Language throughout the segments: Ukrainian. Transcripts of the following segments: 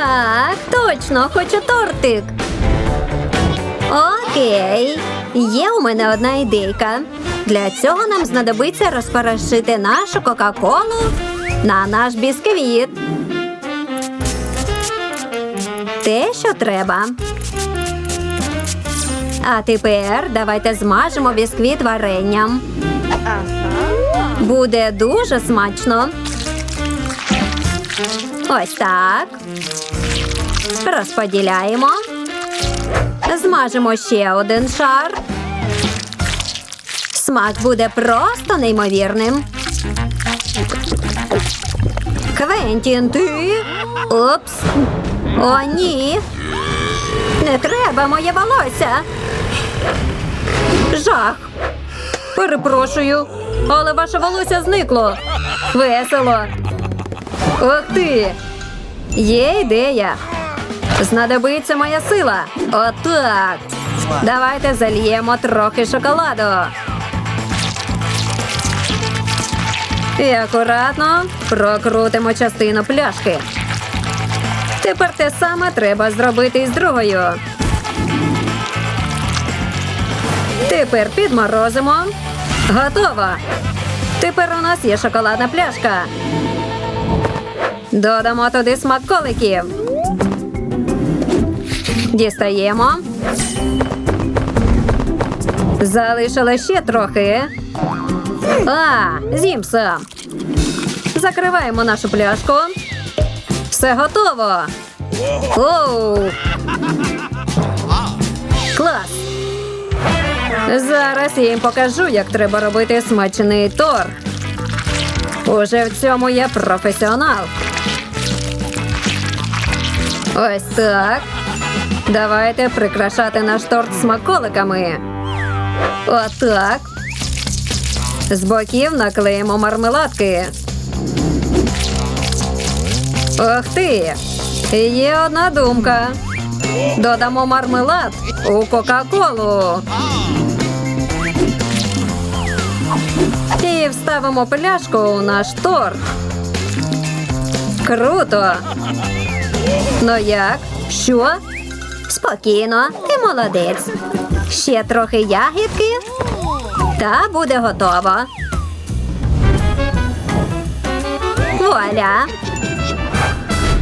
Так, точно, хочу тортик. Окей. Є у мене одна ідейка. Для цього нам знадобиться розпорошити нашу Кока-Колу на наш бісквіт. Те, що треба. А тепер давайте змажемо бісквіт варенням. Буде дуже смачно. Ось так. Розподіляємо. Змажемо ще один шар. Смак буде просто неймовірним. Квентін, ти? Упс. О, ні. Не треба моє волосся. Жах. Перепрошую, але ваше волосся зникло. Весело. Ух ти! Є ідея. Знадобиться моя сила. Отак. Давайте зальємо трохи шоколаду. І акуратно прокрутимо частину пляшки. Тепер те саме треба зробити із другою. Тепер підморозимо. Готово. Тепер у нас є шоколадна пляшка. Додамо туди смаколиків. Дістаємо. Залишили ще трохи. А, з'їм сам. Закриваємо нашу пляшку. Все готово. Оу. Клас. Зараз я їм покажу, як треба робити смачний торт. Уже в цьому я професіонал. Ось так. Давайте прикрашати наш торт смаколиками. Отак. З боків наклеїмо мармеладки. Ох ти! Є одна думка. Додамо мармелад у Кока-Колу. І вставимо пляшку у наш торт. Круто. Ну як? Що? Спокійно, ти молодець. Ще трохи ягідки. Та буде готово. Вуаля!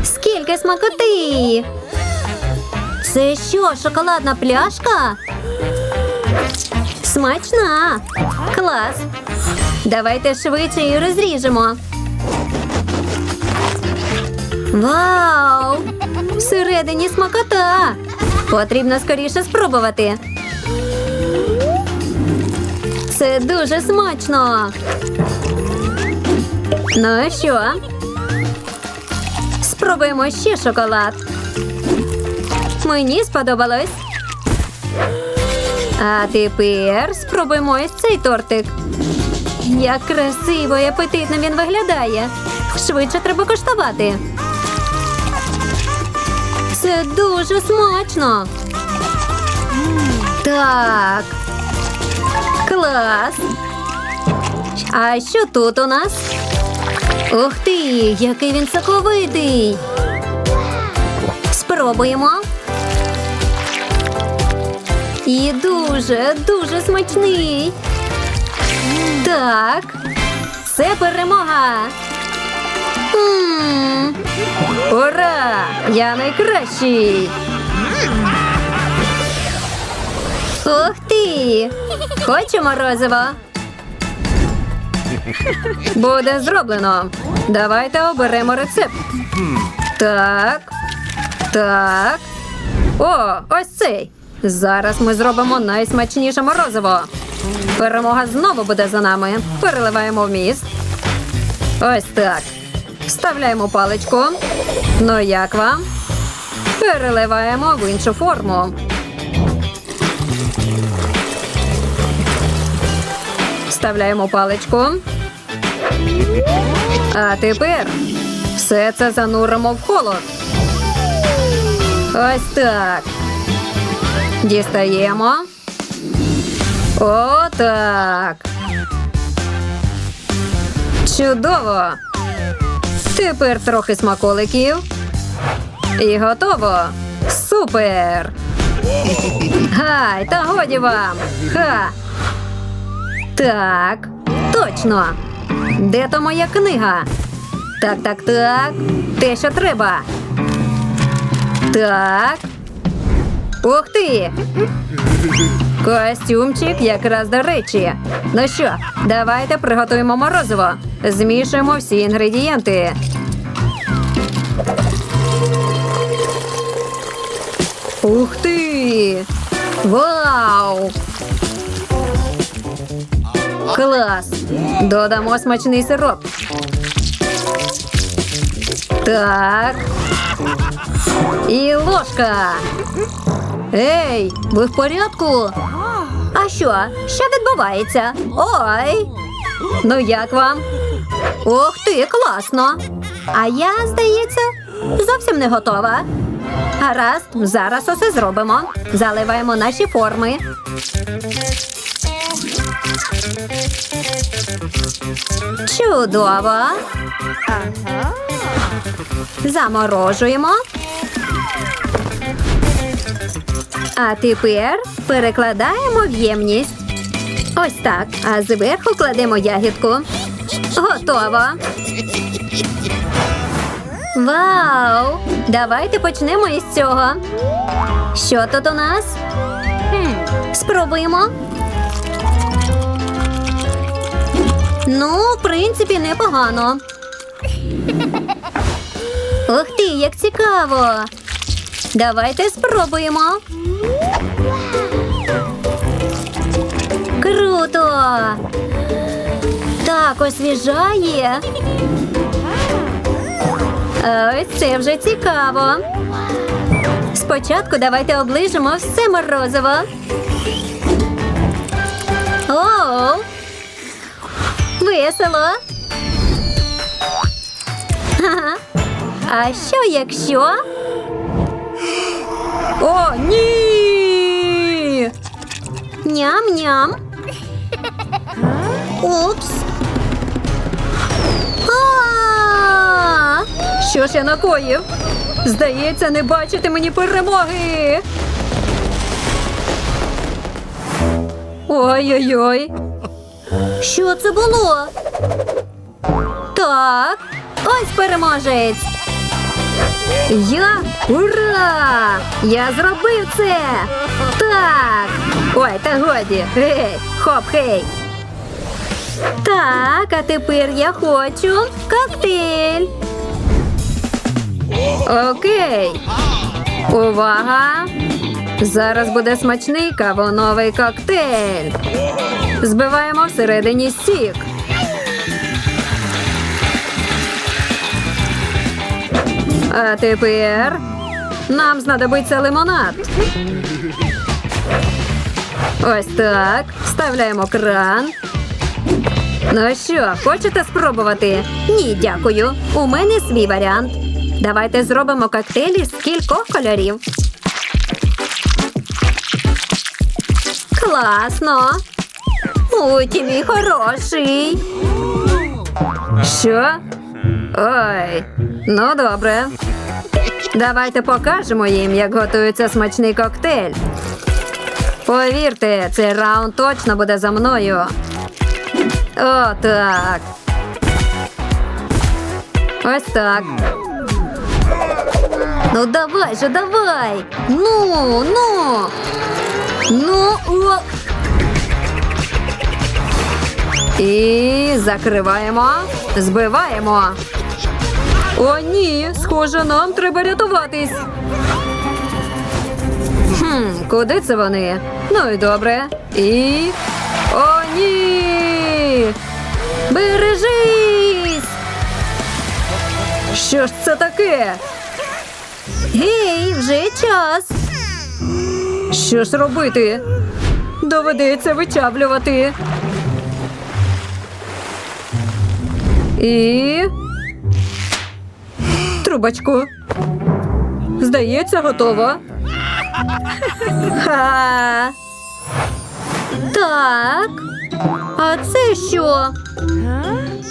Скільки смакоти! Це що, шоколадна пляшка? Смачна! Клас! Давайте швидше її розріжемо. Вау! Всередині смакота! Потрібно скоріше спробувати. Це дуже смачно. Ну що? Спробуємо ще шоколад. Мені сподобалось. А тепер спробуємо ось цей тортик. Як красиво і апетитно він виглядає. Швидше треба коштувати. Це дуже смачно. Так. Клас. А що тут у нас? Ух ти, який він соковитий. Спробуємо. І дуже, дуже смачний. Так, це перемога. м! Я найкращий. Ух ти! Хочу морозиво. Буде зроблено. Давайте оберемо рецепт. Так. Так. О, ось цей. Зараз ми зробимо найсмачніше морозиво. Перемога знову буде за нами. Переливаємо в міст. Ось так. Вставляємо паличку. Ну як вам? Переливаємо в іншу форму. Вставляємо паличку. А тепер все це зануримо в холод. Ось так. Дістаємо. Отак. Чудово. Тепер трохи смаколиків. І готово. Супер! Гай, та годі вам! Ха! Так, точно. Де то моя книга? Так, так, так. Те, що треба. Так. Ух ти! Костюмчик якраз до речі. Ну що, давайте приготуємо морозиво. Змішуємо всі інгредієнти. Ух ти! Вау! Клас! Додамо смачний сироп. Так. І ложка. Ей, ви в порядку? А що? Що відбувається? Ой. Ну як вам? Ох ти, класно. А я, здається, зовсім не готова. Гаразд, зараз усе зробимо. Заливаємо наші форми. Чудово. Заморожуємо. А тепер перекладаємо в ємність. Ось так. А зверху кладемо ягідку. Готово. Вау! Давайте почнемо із цього. Що тут у нас? Спробуємо. Ну, в принципі, непогано. Ух ти, як цікаво. Давайте спробуємо. Круто! Так освіжає. Ось це вже цікаво. Спочатку давайте оближемо все морозиво. О! Весело. А що якщо? О, ні! Ням-ням. Упс. Що ж я накоїв? Здається, не бачити мені перемоги. Ой-ой-ой. Що це було? Так, ось переможець. Я ура! Я зробив це! Так. Ой, та годі. Гей, хоп, хей. Так, а тепер я хочу коктейль. Окей. Увага! Зараз буде смачний кавуновий коктейль. Збиваємо всередині сік. А тепер нам знадобиться лимонад. Ось так. Вставляємо кран. Ну що, хочете спробувати? Ні, дякую. У мене свій варіант. Давайте зробимо коктейлі з кількох кольорів. Класно. Ой, ти мій хороший. Що? Ой, ну добре. Давайте покажемо їм, як готується смачний коктейль. Повірте, цей раунд точно буде за мною. О, так. Ось так. Ну давай же, давай. Ну, ну. Ну, о. І закриваємо, збиваємо. О, ні, схоже, нам треба рятуватись. Хм, куди це вони? Ну і добре. І. О, ні! Бережись! Що ж це таке? Гей, вже час. Що ж робити? Доведеться вичавлювати. І. Трубочку. Здається, готово. Ха. Так. А це що?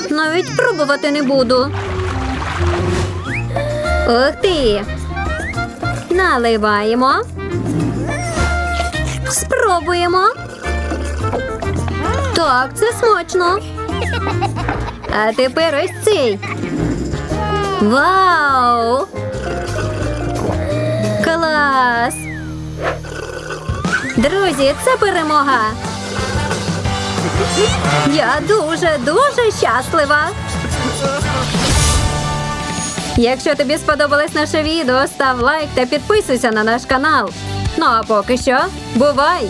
Навіть пробувати не буду. Ух ти! Наливаємо. Спробуємо. Так, це смачно. А тепер ось цей. Вау! Клас! Друзі, це перемога. Я дуже дуже щаслива. Якщо тобі сподобалось наше відео, став лайк та підписуйся на наш канал. Ну а поки що, бувай!